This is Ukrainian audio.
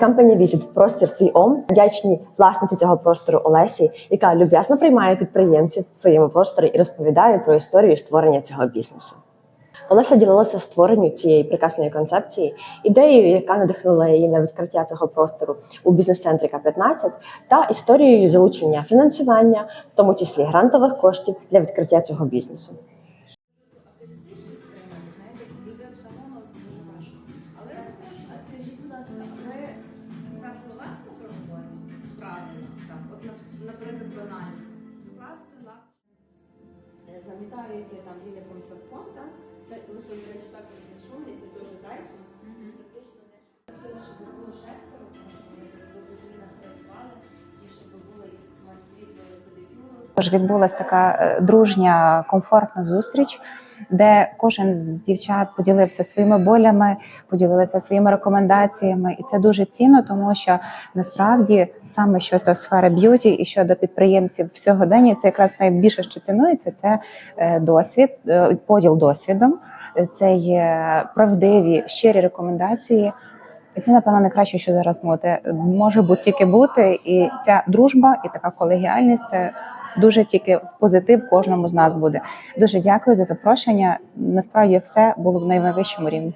Company Visit простір твій ом вдячні власниці цього простору Олесі, яка люб'язно приймає підприємців в своєму просторі і розповідає про історію створення цього бізнесу. Олеся ділилася створенню цієї прекрасної концепції, ідеєю, яка надихнула її на відкриття цього простору у бізнес-центрі К-15, та історією залучення фінансування, в тому числі грантових коштів для відкриття цього бізнесу. Замітають там біля комсовком, так? Це до речі, також безшумний, це теж Dyson. Практично не Хотіла, щоб наше було шестеро, Тож відбулася така е, дружня, комфортна зустріч, де кожен з дівчат поділився своїми болями, поділилися своїми рекомендаціями, і це дуже цінно, тому що насправді саме щодо сфери б'юті і щодо підприємців в сьогоденні, це якраз найбільше, що цінується, це е, досвід, е, поділ досвідом, це є правдиві щирі рекомендації. І це, напевно, найкраще, що зараз може бути тільки бути. І ця дружба і така колегіальність це дуже тільки позитив кожному з нас буде. Дуже дякую за запрошення. Насправді все було в найвищому рівні.